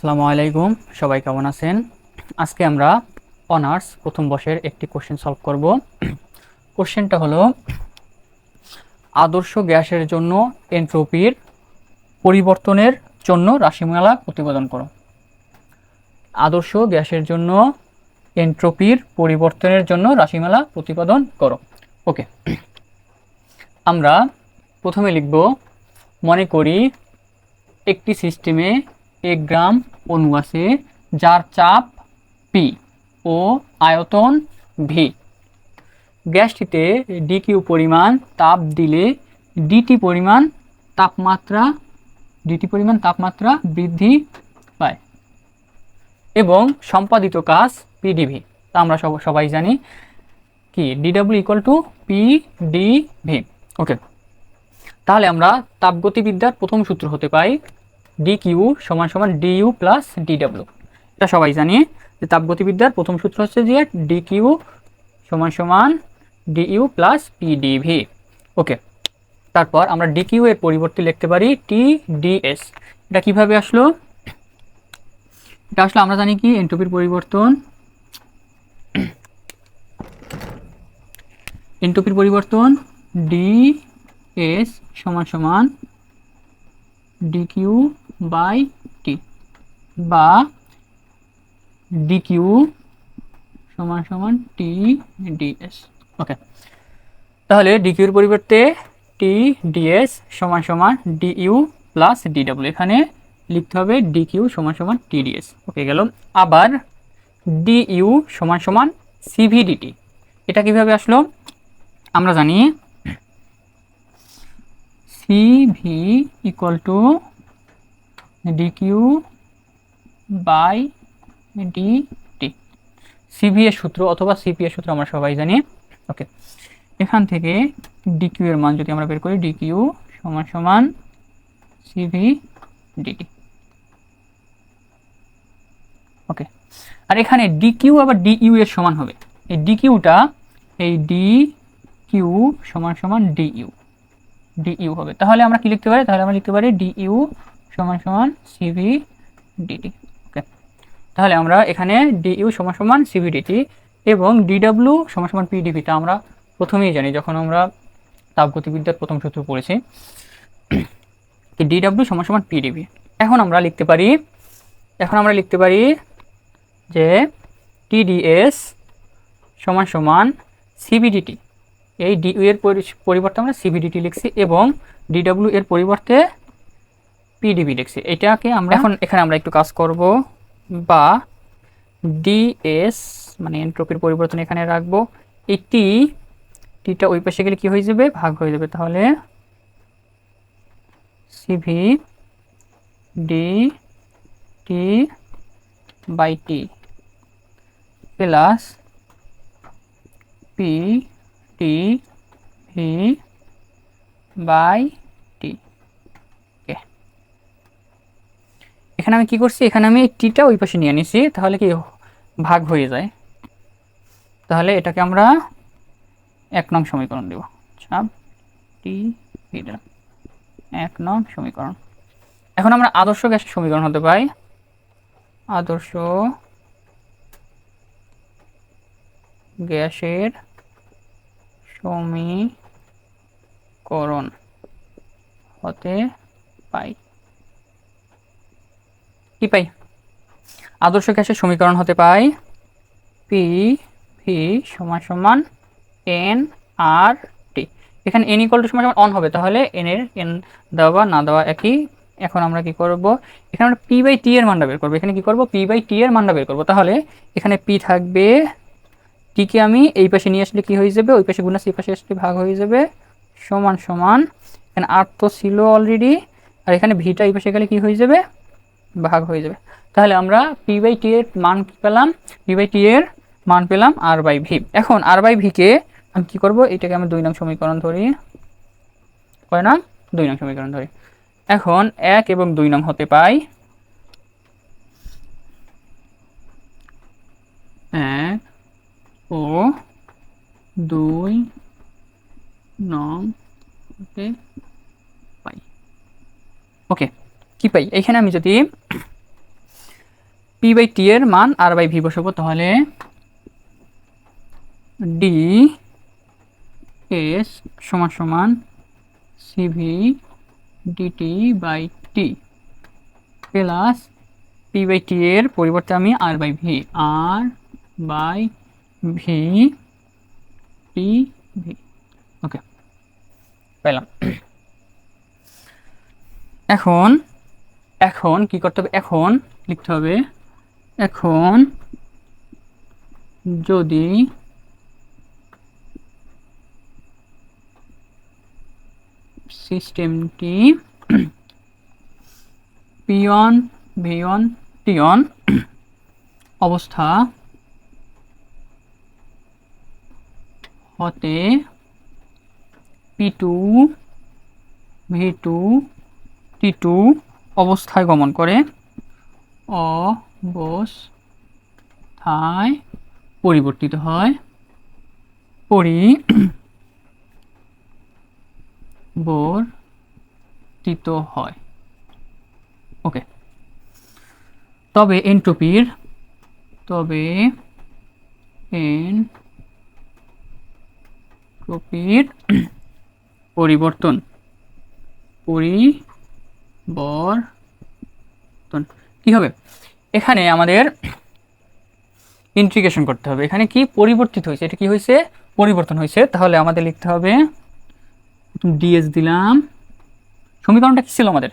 আসসালামু আলাইকুম, সবাই কেমন আছেন? আজকে আমরা অনার্স প্রথম বর্ষের একটি কোশ্চেন সলভ করব। কোশ্চেনটা হলো, আদর্শ গ্যাসের জন্য এন্ট্রোপির পরিবর্তনের জন্য রাশিমালা প্রতিপাদন করো। আদর্শ গ্যাসের জন্য এন্ট্রোপির পরিবর্তনের জন্য রাশিমালা প্রতিপাদন করো। ওকে, আমরা প্রথমে লিখব, মনে করি একটি সিস্টেমে এক গ্রাম অণু আছে, যার চাপ পি ও আয়তন ভি গ্যাসটিতে ডিকিউ পরিমাণ তাপ দিলে ডিটি পরিমাণ তাপমাত্রা ডিটি পরিমাণ তাপমাত্রা বৃদ্ধি পায়। এবং সম্পাদিত কাজ পিডিভি তা আমরা সব, সবাই জানি কি? DW equal to P D V okay তাহলে আমরা তাপগতিবিদ্যার প্রথম সূত্র হতে পাই ডি কিউ সমান সমান ডিইউ প্লাস ডিডাব্লিউ এটা সবাই জানি যে তাপগতিবিদ্যার প্রথম সূত্র হচ্ছে যে ডি কিউ সমান সমান ডিইউ প্লাস পিডিভি ওকে তারপর আমরা ডিকিউ এর পরিবর্তে লিখতে পারি টি ডিএস এটা কীভাবে আসলো? এটা আসলে আমরা জানি কি, এন্ট্রপির পরিবর্তন। এন্ট্রপির পরিবর্তন ডি এস সমান সমান ডিকিউ বাই টি বা ডিকিউ সমান সমান টি ডিএস ওকে। তাহলে ডিকিউর পরিবর্তে টি ডিএস সমান সমান ডিইউ প্লাস ডিডব্লিউ এখানে লিখতে হবে ডিকিউ সমান সমান টিডিএস ওকে, গেল। আবার ডিইউ সমান সমান সিভিডিটি এটা কীভাবে আসলো? আমরা জানি CV equal to DQ by DT CV এর সূত্র অথবা সিপি এর সূত্র আমরা সবাই জানি। ওকে। এখান থেকে ডিকিউ এর মান যদি আমরা বের করি ডিকিউ সমান সমান সিভি ডিটি ওকে। আর এখানে ডিকিউ আবার ডিইউ এর সমান হবে। এই ডিকিউটা এই ডি কিউ সমান সমান ডিইউ ডিইউ হবে। তাহলে আমরা কি লিখতে পারি? তাহলে আমরা লিখতে পারি ডিইউ সমান সমান সিভি ডিটি ওকে তাহলে আমরা এখানে ডিইউ সমান সমান সিভি ডিটি এবং ডিডব্লিউ সমান সমান পিডিভিটা আমরা প্রথমেই জানি যখন আমরা তাপগতিবিদ্যার প্রথম সূত্র পড়েছি। ডিডব্লিউ সমান সমান পিডিভি এখন আমরা লিখতে পারি, এখন আমরা লিখতে পারি যে টিডিএস সমান সমান সিবিডিটি এই ডিইউ এর পরিবর্তে আমরা সিবিডিটি লিখছি এবং ডিডব্লিউ এর পরিবর্তে পিডিবি দেখছি। এটাকে আমরা এখন এখানে আমরা একটু কাজ করব। বা ডিএস মানে এন্ট্রপির পরিবর্তন এখানে রাখব। এই টি টিটা ওই পাশে গেলে কি হয়ে যাবে? ভাগ হয়ে যাবে। তাহলে CV D T by T plus P T V by T okay এখানে আমি কি করছি? এখানে আমি টিটা ওই পাশে নিয়ে নিছি, তাহলে কি ভাগ হয়ে যায়? তাহলে এটাকে আমরা এক নং সমীকরণ দেব। চাপ টি ভি এক নং সমীকরণ। এখন আমরা আদর্শ গ্যাসের সমীকরণ হতে পাই আদর্শ গ্যাসের সমীকরণ হতে পাই কি পাই? আদর্শ গ্যাসের সমীকরণ হতে পাই পি ভি সমান সমান এন আর টি এখানে এন ইকুয়াল টু সমান সমান অন হবে, তাহলে এন এর এন দেওয়া না দেওয়া একই। এখন আমরা কি করব? এখানে আমরা পি বাই টি এর মানটা বের করব। এখানে কি করব? পি বাই টি এর মানটা বের করব। তাহলে এখানে পি থাকবে টিকে আমি এই পাশে নিয়ে আসলে কি হয়ে যাবে? ওই পাশে গুণাস এই পাশে আসলে ভাগ হয়ে যাবে। সমান সমান। এখানে আর তো ছিল অলরেডি আর এখানে ভিটা এই পাশে গেলে কি হয়ে যাবে? ভাগ হয়ে যাবে। তাহলে আমরা পি বাই টি এর মান কি পেলাম? পি বাই টি এর মান পেলাম আর বাই ভি এখন আর বাই ভিকে আমি কি করব? এটাকে আমি দুই নং সমীকরণ ধরি। কয় নং? দুই নং সমীকরণ ধরি। এখন এক এবং দুই নং হতে পাই এক ও দুই নং হতে পাই। ওকে। কি পাই? এখানে আমি যদি পি বাই টি এর মান আর বাই ভি বসাবো, তাহলে ডি এস সমান সমান CV DT by T plus P by T এর পরিবর্তে আমি R by V R by V T V okay পেলাম এখন এখন কি করতে হবে? এখন লিখতে হবে, এখন যদি সিস্টেমটি পিয়ন ভিয়ন টিয়ন অবস্থা হতে P two V two T two অবস্থায় গমন করে অবস্থায় পরিবর্তিত হয়। পরিবর্তিত হয়। ওকে। তবে এনট্রপির তবে এনট্রপির পরিবর্তন পরিবর্তন কি হবে? এখানে আমাদের ইন্ট্রিগেশন করতে হবে। এখানে কি পরিবর্তিত হয়েছে? এটা কি হয়েছে? পরিবর্তন হয়েছে। তাহলে আমাদের লিখতে হবে ডিএস দিলাম। সমীকরণটা কি ছিল আমাদের?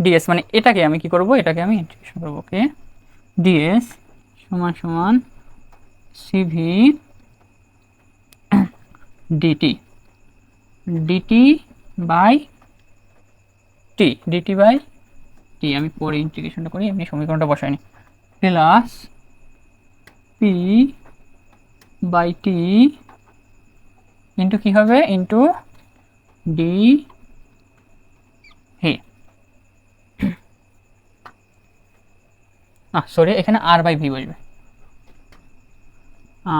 ডিএস মানে এটাকে আমি কি করব? এটাকে আমি ইন্টিগ্রেশন করব, ওকে? ডিএস সমান সমান CV DT DT by T DT by T আমি পরে ইন্টিগ্রেশনটা করি, এমনি সমীকরণটা বসাইনি plus P by T into কী হবে? ইন্টু ডি হে না সরি এখানে আর বাই ভি বসবে।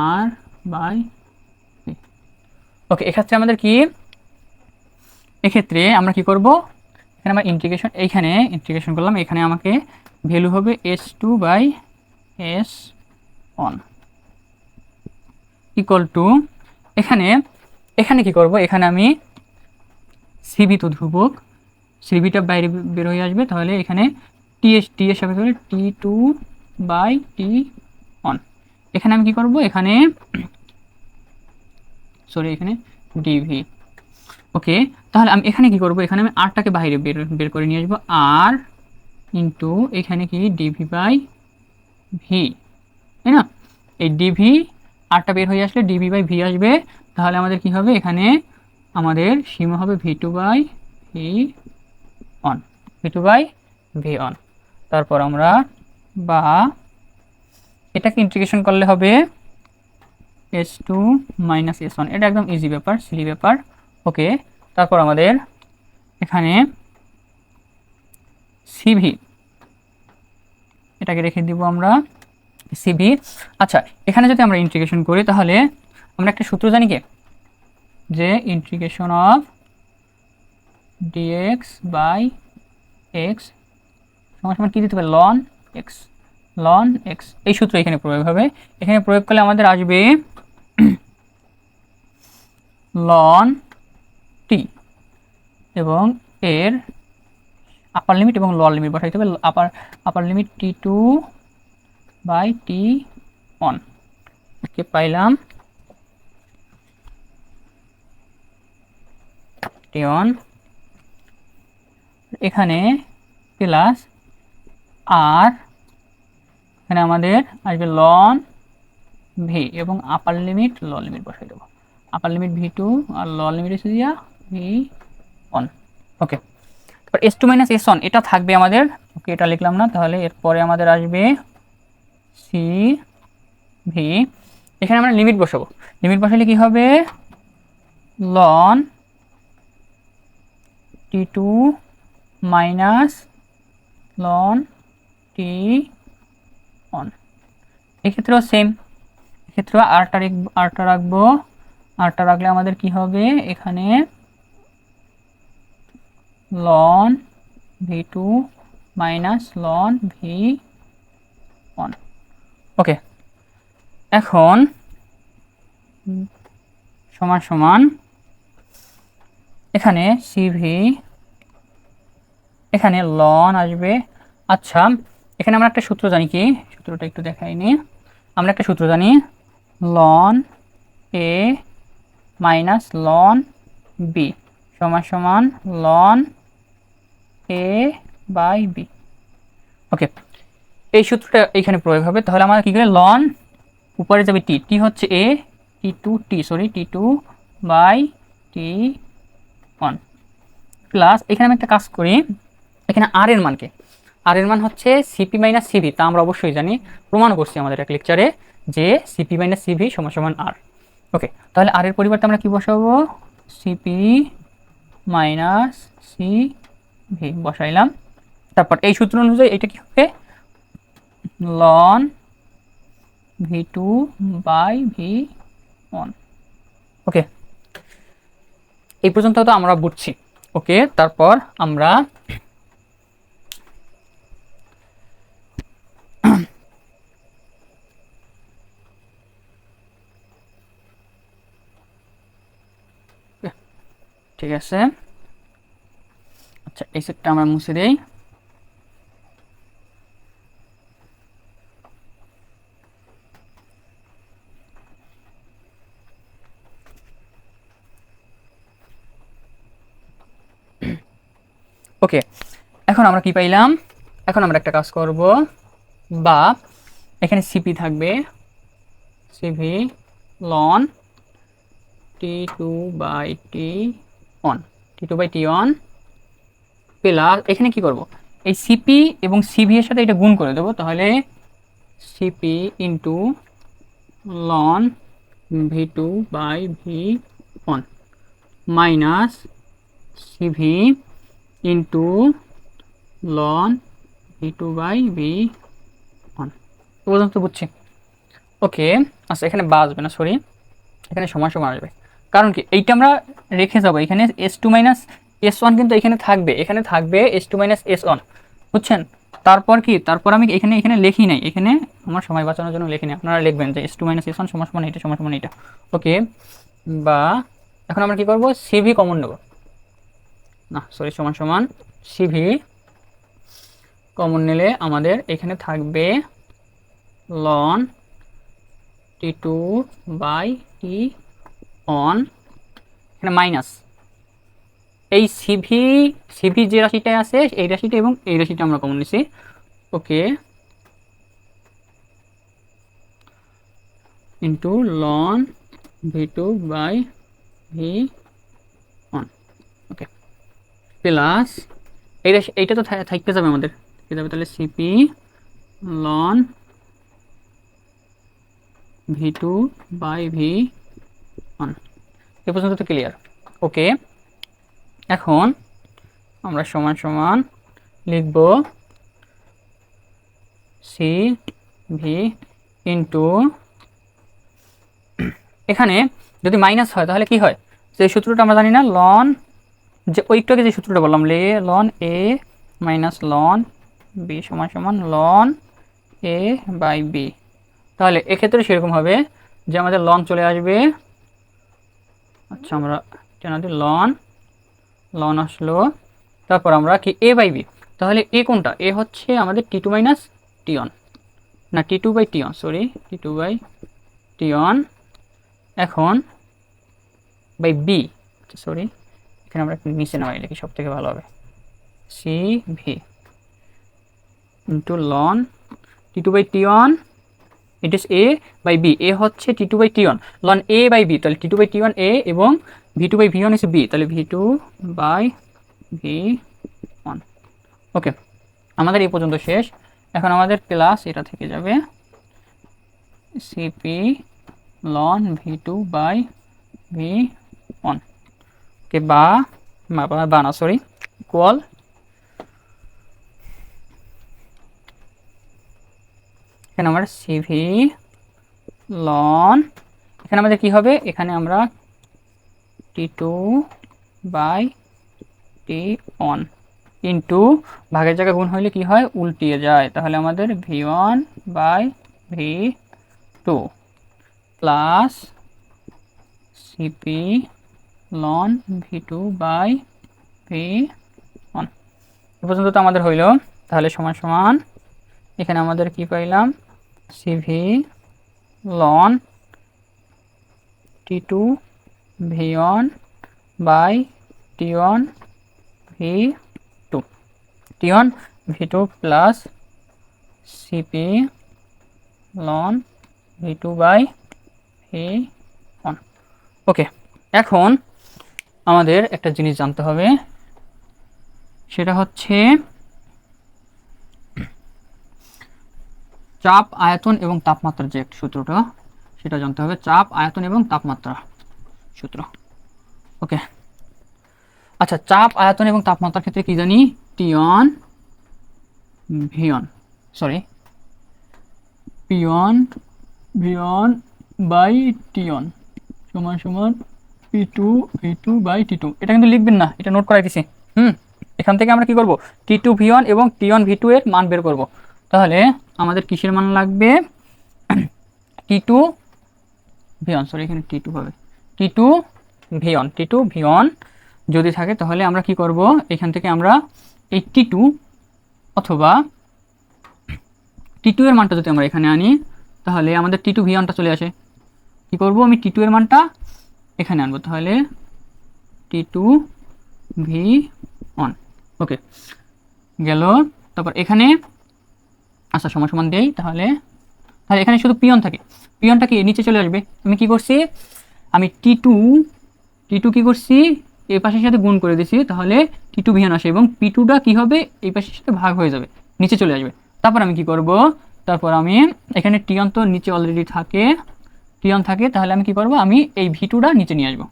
আর বাই ওকে এক্ষেত্রে আমাদের কি? এক্ষেত্রে আমরা কি করব? এখানে আমার ইন্টিগ্রেশন এইখানে ইন্টিগ্রেশন করলাম, এখানে আমাকে ভ্যালু হবে S two by S one equal to এখানে এখানে কি করব? এখানে আমি সিবি তো ধ্রুবক সিবিটা বাইরে বের হয়ে আসবে, তাহলে এখানে টি এস টি হলে T two by T one এখানে আমি কি করব? এখানে সরি এখানে ডিভি ওকে, তাহলে আমি এখানে কি করব? এখানে আমি আরটাকে বাইরে বের বের করে নিয়ে আসব। আর ইন্টু এখানে কি? ডিভি বাই ভি তাই না? এই ডিভি আরটা বের হয়ে আসলে ডিভি বাই ভি আসবে। তাহলে আমাদের কি হবে? এখানে আমাদের সীমা হবে V two by V one V two by V one তারপর আমরা বা এটাকে ইন্টিগ্রেশন করলে হবে S two minus S one এটা একদম ইজি ব্যাপার সিলি ব্যাপার। ওকে, তারপর আমাদের এখানে সিভি এটাকে রেখে দিব আমরা সিভি আচ্ছা এখানে যদি আমরা ইন্টিগ্রেশন করি তাহলে আমরা একটা সূত্র জানি কে? যে integration of DX by X সমান সমান কী দিতে হবে লন এক্স লন এক্স এই সূত্র এখানে প্রয়োগ হবে। এখানে প্রয়োগ করলে আমাদের আসবে লন এবং এর আপার লিমিট এবং লোয়ার লিমিট বসাইতে হবে। Upper upper limit T two by T one okay পাইলাম। টি অন এখানে প্লাস আর এখানে আমাদের আসবে লন ভি এবং আপার লিমিট ল লিমিট বসাই দেবো। আপার লিমিট ভি টু আর ল লিমিট এসে দিয়া ভি অন ওকে তারপর S two minus S one এটা থাকবে আমাদের ওকে এটা লিখলাম না, তাহলে এরপরে আমাদের আসবে সি ভি এখানে আমরা লিমিট বসাবো। লিমিট বসালে কি হবে? Ln T two minus ln T one এক্ষেত্রেও সেম এক্ষেত্রেও আরটা আরটা রাখব। আরটা রাখলে আমাদের কি হবে? এখানে ln V two minus ln V one okay এখন সমান সমান এখানে সিভি এখানে লন আসবে। আচ্ছা এখানে আমরা একটা সূত্র জানি কি? সূত্রটা একটু দেখাইনি আমরা একটা সূত্র জানি ln A minus ln B সমান সমান ln A by B okay এই সূত্রটা এখানে প্রয়োগ হবে। তাহলে আমাদের কী করে? লন উপরে যাবে টি টি হচ্ছে A T two T sorry T two by T one plus এখানে আমি একটা কাজ করি। এখানে আর এর মানকে। আর এর মান হচ্ছে সিপি মাইনাস সিভি তা আমরা অবশ্যই জানি। প্রমাণ করছি আমাদের এক লেকচারে যে সিপি মাইনাস সিভি সমান সমান আর ওকে তাহলে আর এর পরিবর্তে আমরা কি বসাবো? সিপি মাইনাস সি ভি বসাইলাম। তারপর এই সূত্র অনুযায়ী এটা কি হবে? Ln V two by V one okay এই পর্যন্ত তো আমরা বুঝছি। ওকে তারপর আমরা ঠিক আছে। আচ্ছা এই সেটটা আমরা মুছে দেই। ওকে এখন আমরা কি পাইলাম? এখন আমরা একটা কাজ করব। বা, এখানে সিপি থাকবে। CV ln T two by T one T two by T one plus এখানে কি করব? এই সিপি এবং সিভি এর সাথে এটা গুণ করে দেবো, তাহলে CP into ln V two by V one minus CV into ln V two by V one পর্যন্ত বুঝছি। ওকে আচ্ছা এখানে বা আসবে না সরি এখানে সময় সময় আসবে। কারণ কি, এইটা আমরা রেখে যাব, এখানে S two minus S one কিন্তু এখানে থাকবে এখানে থাকবে S two minus S one বুঝছেন? তারপর কি? তারপর আমি এখানে এখানে লিখি নাই, এখানে আমার সময় বাঁচানোর জন্য লিখি নাই, আপনারা লিখবেন যে S two minus S one সমান সমান এটা সমান সমান এটা ওকে বা এখন আমরা কি করব? সিভি কমন নেব। না সরি সমান সমান সিভি কমন নিলে আমাদের এখানে থাকবে ln T two by T one এখানে মাইনাস এই সিভি সিভি যে রাশিটায় আছে, এই রাশিটা এবং এই রাশিটা আমরা কমন নিছি। Okay. Into ln V two by V one okay. Plus এই রাশি, এইটা তো থাকতে যাবে আমাদের। থাকতে যাবে তাহলে CP ln V two by V one এ পর্যন্ত তো ক্লিয়ার ওকে। এখন আমরা সমান সমান লিখব সি ভি ইন্টু এখানে যদি মাইনাস হয় তাহলে কি হয়? যে সূত্রটা আমরা জানি না লন যে ওই একটু আগে যে সূত্রটা বললাম, লে ln A minus ln B সমান সমান লন এ বাই বি তাহলে এক্ষেত্রে সেরকম হবে যে আমাদের লন চলে আসবে আচ্ছা আমরা লন লন আসলো, তারপর আমরা কি এ বাই বি তাহলে এ কোনটা? এ হচ্ছে আমাদের T two minus T one না T two by T one sorry T two by T one এখন বাই বি সরি এখানে আমরা একটু নিচে নামাই লিখি সব থেকে ভালো হবে। C V into ln T two by T one it is A by B A হচ্ছে T two by T one ln A by B তাহলে T two by T one A এবং V two by V one is B তাহলে V two by V one okay আমাদের এই পর্যন্ত শেষ। এখন আমাদের ক্লাস এটা থেকে যাবে। CP ln V two by V one okay বা বা না সরি ইকুয়াল এখানে আমরা সিভি লন এখানে আমাদের কি হবে? এখানে আমরা T two by T one into ভাগের জায়গায় গুণ হইলে কি হয়? উল্টিয়ে যায়। তাহলে আমাদের V one by V two plus CP ln V two by V one পর্যন্ত তো আমাদের হইল। তাহলে সমান সমান এখানে আমাদের কি পাইলাম? CV ln T two V one by T one V two. T one V two plus CP ln V two by V one okay, এখন আমাদের একটা জিনিস জানতে হবে। সেটা হচ্ছে চাপ, আয়তন এবং তাপমাত্রার যে একটা সূত্রটা, সেটা জানতে হবে। চাপ, আয়তন এবং তাপমাত্রা। সূত্র। ওকে। আচ্ছা চাপ, আয়তন এবং তাপমাত্রার ক্ষেত্রে কি জানি? T one V one sorry P one V one by T one সমান সমান P two V two by T two এটা কিন্তু লিখবেন না, এটা নোট করাই দিছি। হুম, এখান থেকে আমরা কি করব? টি টু ভি ওয়ান এবং টি ওয়ান ভি টু এর মান বের করব। তাহলে আমাদের কিসের মান লাগবে? T two V one sorry এখানে টি টু হবে। T two V one T two যদি থাকে তাহলে আমরা কি করব? এখান থেকে আমরা এই টি টু অথবা টি টু এর মানটা যদি আমরা এখানে আনি, তাহলে আমাদের টি টু চলে আসে। কি করব? আমি টি টু এর মানটা এখানে আনব, তাহলে T two V one okay গেল। তারপর এখানে আচ্ছা সমান সমান দেই, তাহলে তাহলে এখানে শুধু পিয়ন থাকে। পিয়নটা কি নিচে চলে আসবে। আমি কি করছি? আমি টি টু টি টু কী করছি? এই পাশের সাথে গুণ করে দিছি, তাহলে টি টু ভিয়ান আসে এবং পি টুটা কী হবে? এই পাশের সাথে ভাগ হয়ে যাবে, নিচে চলে আসবে। তারপর আমি কি করব? তারপর আমি এখানে টিয়ন তো নিচে অলরেডি থাকে টিয়ন থাকে, তাহলে আমি কি করব? আমি এই ভিটুটা নিচে নিয়ে আসব।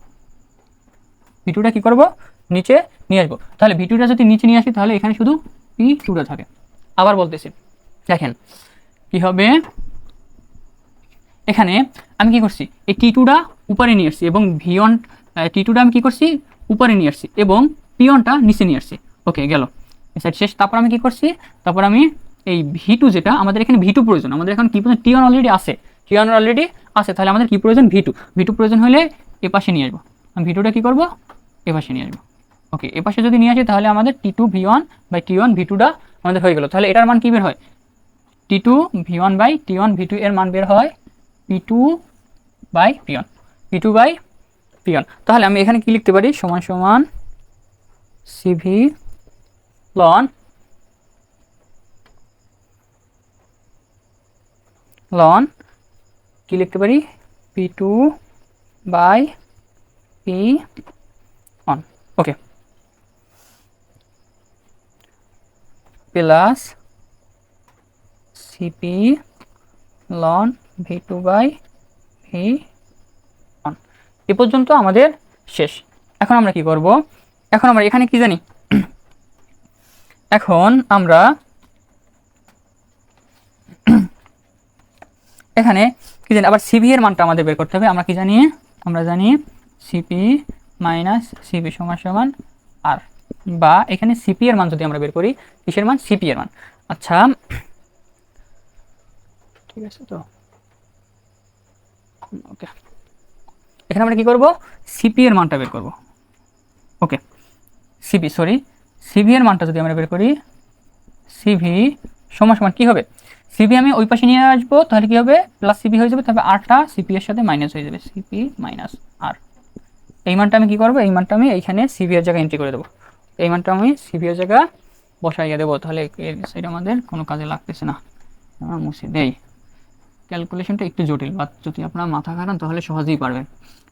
ভিটুটা কি করব? নিচে নিয়ে আসব। তাহলে ভিটুটা যদি নিচে নিয়ে আসি, তাহলে এখানে শুধু পি টুটা থাকে। আবার বলতেছি, দেখেন কি হবে? এখানে আমি কি করছি? এই টি টুটা উপরে নিয়ে আসছি এবং ভিয়ন টি টুটা আমি কী করছি? উপরে নিয়ে আসছি এবং পিয়নটা নিচে নিয়ে আসছি। ওকে গেল। সাইড শেষ। তারপর আমি কী করছি? তারপর আমি এই ভি টু যেটা, আমাদের এখানে ভি টু প্রয়োজন। আমাদের এখন কী প্রয়োজন? টিয়ন অলরেডি আছে। টিয়ন অলরেডি আছে। তাহলে আমাদের কী প্রয়োজন? ভি টু ভি টু প্রয়োজন হলে এ পাশে নিয়ে আসব। আমি ভি টুটা কী করব? এ পাশে নিয়ে আসব। ওকে এ পাশে যদি নিয়ে আসি তাহলে আমাদের T two V one by T one V টুটা আমাদের হয়ে গেল। তাহলে এটার মান কী বের হয়? T two V one by T one V two এর মান বের হয় P two by P one P two by P one তাহলে আমি এখানে কি লিখতে পারি? সমান সমান সিভি লন লন কি লিখতে পারি? P two by P one okay plus CP ln V two by V এ পর্যন্ত আমাদের শেষ। এখন আমরা কি করব? এখন আমরা এখানে কি জানি? এখন আমরা এখানে কি জানি, আবার সিপি এর মানটা আমাদের বের করতে হবে। আমরা কি জানি? আমরা জানি সিপি মাইনাস সিপি সমান সমান আর বা এখানে সিপি এর মান যদি আমরা বের করি, কিসের মান? সিপি এর মান। আচ্ছা ঠিক আছে তো? ওকে। এখানে আমরা কি করব? সিপি এর মানটা বের করব। ওকে সিপি সরি সিভি এর মানটা যদি আমরা বের করি সিভি সমান সমান কী হবে? সিপি আমি ওই পাশে নিয়ে আসব, তাহলে কী হবে? প্লাস সিপি হয়ে যাবে তবে আরটা সিপি এর সাথে মাইনাস হয়ে যাবে সিপি মাইনাস আর এই মানটা আমি কী করব? এই মানটা আমি এইখানে সিভি এর জায়গায় এন্ট্রি করে দেবো। এই মানটা আমি সিভি এর জায়গা বসাইয়ে দেবো, তাহলে সাইড আমাদের কোনো কাজে লাগতেছে না। আমরা মুছে দেই। ক্যালকুলেশনটা একটু জটিল বা যদি আপনার মাথা খাটান তাহলে সহজেই পারবেন।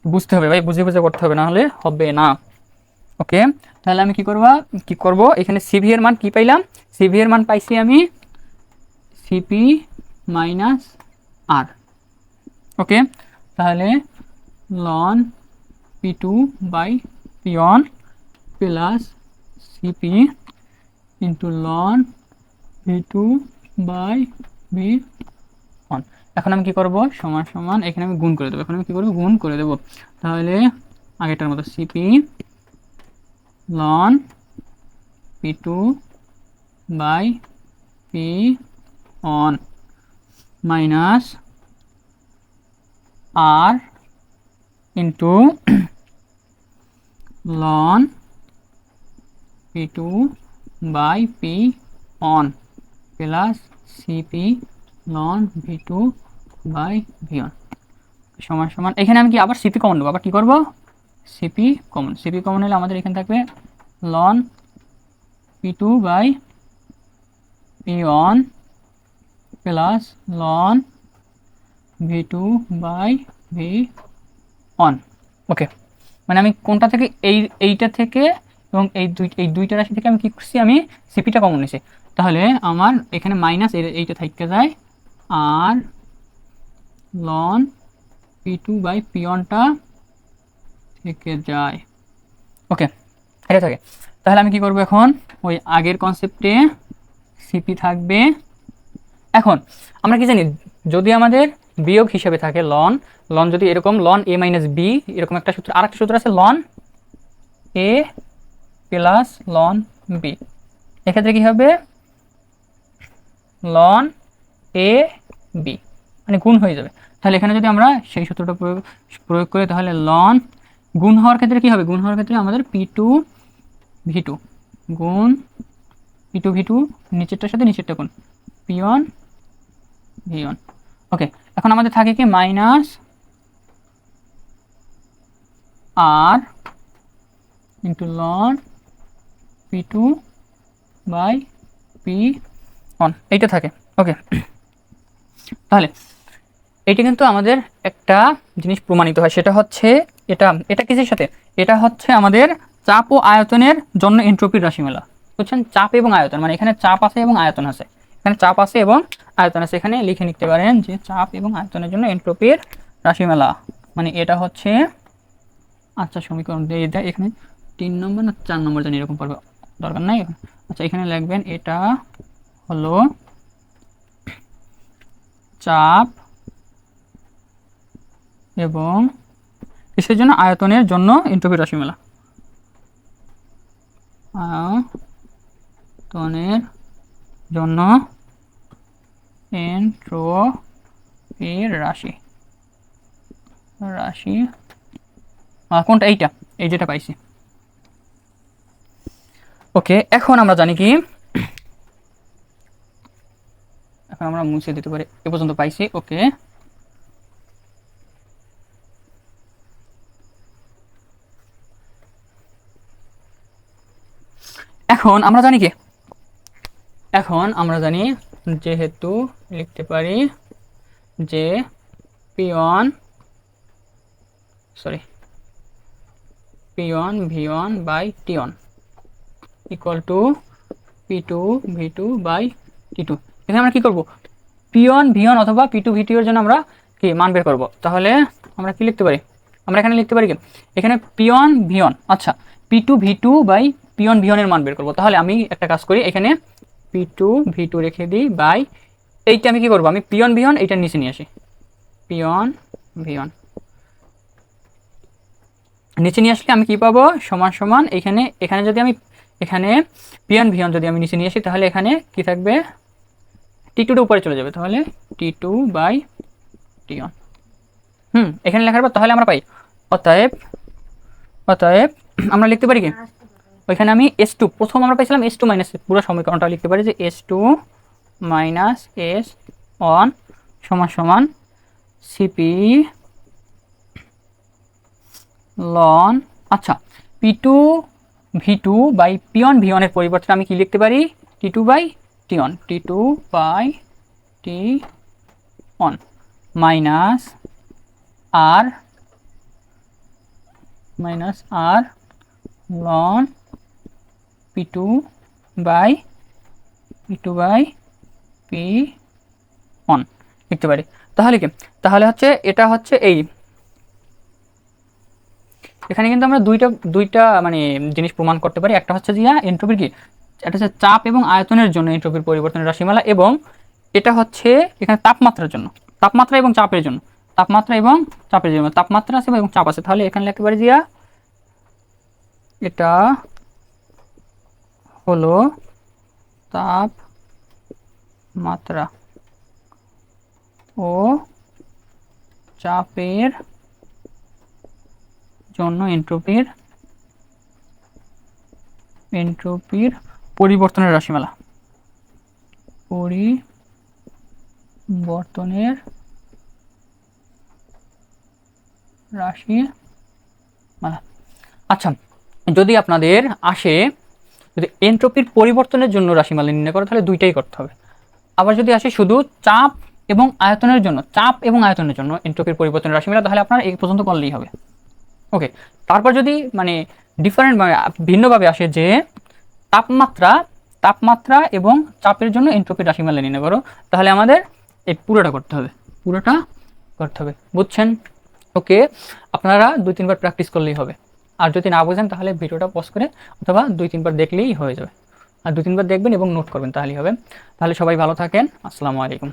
বুঝতে হবে ভাই, বুঝে বুঝে করতে হবে, না হলে হবে না। ওকে তাহলে আমি কি করব? কি করব? এখানে সিভি এর মান কি পাইলাম? সিভি এর মান পাইছি আমি সিপি মাইনাস আর ওকে তাহলে ln P two by P one plus CP into ln V two by V one এখন আমি কি করব? সমান সমান এখানে আমি গুণ করে দেবো। এখন আমি কি করব? গুণ করে দেবো। তাহলে আগেটার মতো CP ln P two by P one minus R into ln P two by P one plus CP ln V two by V one সমান সমান, এখানে আমি কি আবার সিপি কমন নেব আবার কী করব? সিপি কমন সিপি কমন হলে আমাদের এখানে থাকবে ln P two by P one plus ln V two by V one okay মানে আমি কোনটা থেকে, এই, এইটা থেকে এবং এই দুই, এই দুইটা রাশি থেকে আমি কী করছি? আমি সিপিটা কমন নিছি। তাহলে আমার এখানে মাইনাস এইটা থাকতে যায়। আর ln P two by P ওয়ানটা থেকে যায়। ওকে এটা থাকে। তাহলে আমি কি করব এখন? ওই আগের কনসেপ্টে সিপি থাকবে। এখন, আমরা কি জানি, যদি আমাদের বিয়োগ হিসেবে থাকে লন লন যদি এরকম লন এ মাইনাস বি এরকম একটা সূত্র আর একটা সূত্র আছে ln A plus ln B এক্ষেত্রে কি হবে? লন এ বি মানে গুণ হয়ে যাবে। তাহলে এখানে যদি আমরা সেই সূত্রটা প্রয়োগ করি, তাহলে লন গুণ হওয়ার ক্ষেত্রে কি হবে? গুণ হওয়ার ক্ষেত্রে আমাদের পি টু ভি টু গুণ পি টু ভি টু নিচেরটার সাথে নিচেরটা গুণ P one V one okay এখন আমাদের থাকে কি minus R into ln P two by P one এইটা থাকে। ওকে তাহলে এটা কিন্তু আমাদের একটা জিনিস প্রমাণিত হয়, সেটা হচ্ছে এটা এটা কিসের সাথে? এটা হচ্ছে আমাদের চাপ ও আয়তনের জন্য এন্ট্রপির রাশিমালা। বুঝছেন? চাপ এবং আয়তন মানে এখানে চাপ আছে এবং আয়তন আছে। এখানে চাপ আছে এবং আয়তন আছে। এখানে লিখে নিতে পারেন যে চাপ এবং আয়তনের জন্য এন্ট্রপির রাশিমালা। মানে এটা হচ্ছে আচ্ছা সমীকরণ দিয়ে এটা এখানে তিন নম্বর না চার নম্বর জানি, এরকম পড়বে। দরকার নাই? আচ্ছা এখানে লিখবেন, এটা হলো চাপ এবং কিসের জন্য? আয়তনের জন্য এন্ট্রপি রাশিমালা। আয়তনের জন্য এন্ট্রপির রাশি। রাশি। কোনটা? এইটা। এই যেটা পাইছি। ওকে, এখন আমরা জানি কি? এখন আমরা মুছে দিতে পারি। এ পর্যন্ত পাইছি। ওকে। এখন আমরা জানি কি? এখন আমরা জানি যেহেতু লিখতে পারি যে P one sorry P one V one by T one equal to P two V two by T two এখানে আমরা কী করব? ভি ওয়ান অথবা পি টু ভি টু এর জন্য আমরা কি মান বের করব? তাহলে আমরা কি লিখতে পারি? আমরা এখানে লিখতে পারি কি? এখানে পি ওয়ান ভি ওয়ান আচ্ছা P two V two by P one V ওয়ানের মান বের করব। তাহলে আমি একটা কাজ করি, এখানে পি টু ভি টু রেখে দিই, বাই। এইটা আমি কি করব? আমি পি ওয়ান ভি ওয়ান এইটার নিচে নিয়ে আসি। পি ওয়ান ভি ওয়ান নিচে নিয়ে আসলে আমি কি পাবো? সমান সমান এখানে এখানে যদি আমি, এখানে পিয়ন ভিয়ন যদি আমি নিচে নিয়ে আসি, তাহলে এখানে কি থাকবে? টি টুটা উপরে চলে যাবে, তাহলে টি টু বাই টি হুম, এখানে লেখার পর তাহলে আমরা পাই। অতএব অতএব আমরা লিখতে পারি কি? ওইখানে আমি এস টু প্রথম আমরা পাইছিলাম এস টু মাইনাস পুরো সমীকরণটা লিখতে পারি যে S two minus S one সমান সমান সিপি লন আচ্ছা P two V two by P one V ওয়ানের পরিবর্তে আমি কি লিখতে পারি? T two by T one T two by T one minus R minus R ln P two by P two by P one লিখতে পারি। তাহলে কি? তাহলে হচ্ছে এটা হচ্ছে এই। এখানে কিন্তু আমরা দুইটা দুইটা মানে জিনিস প্রমাণ করতে পারি। একটা হচ্ছে যে এন্ট্রপির কি? এটা হচ্ছে চাপ এবং আয়তনের জন্য এন্ট্রপির পরিবর্তনের রাশিমালা এবং এটা হচ্ছে এখানে তাপমাত্রার জন্য। তাপমাত্রা এবং চাপের জন্য। তাপমাত্রা এবং চাপের জন্য। তাপমাত্রা আছে এবং চাপ আছে। তাহলে এখানে লিখতে পারি জিয়া এটা হলো তাপ মাত্রা ও চাপের জন্য এন্ট্রপির এন্ট্রপির পরিবর্তনের রাশিমালা। পরিবর্তনের রাশি মালা আচ্ছা যদি আপনাদের আসে যদি এন্ট্রপির পরিবর্তনের জন্য রাশিমালা নির্ণয় করো, তাহলে দুইটাই করতে হবে। আবার যদি আসে শুধু চাপ এবং আয়তনের জন্য, চাপ এবং আয়তনের জন্য এন্ট্রপির পরিবর্তনের রাশিমালা, তাহলে আপনার এই পর্যন্ত করলেই হবে। ওকে তারপর যদি মানে ডিফারেন্ট ভিন্নভাবে আসে যে তাপমাত্রা তাপমাত্রা এবং চাপের জন্য এন্ট্রপির রাশিমালা নির্ণয় করো, তাহলে আমাদের এই পুরোটা করতে হবে। পুরোটা করতে হবে। বুঝছেন? ওকে আপনারা দুই তিনবার প্র্যাকটিস করলেই হবে। আর যদি না বোঝেন তাহলে ভিডিওটা পজ করে অথবা দুই তিনবার দেখলেই হয়ে যাবে। আর দু তিনবার দেখবেন এবং নোট করবেন, তাহলেই হবে। তাহলে সবাই ভালো থাকেন। আসসালামু আলাইকুম।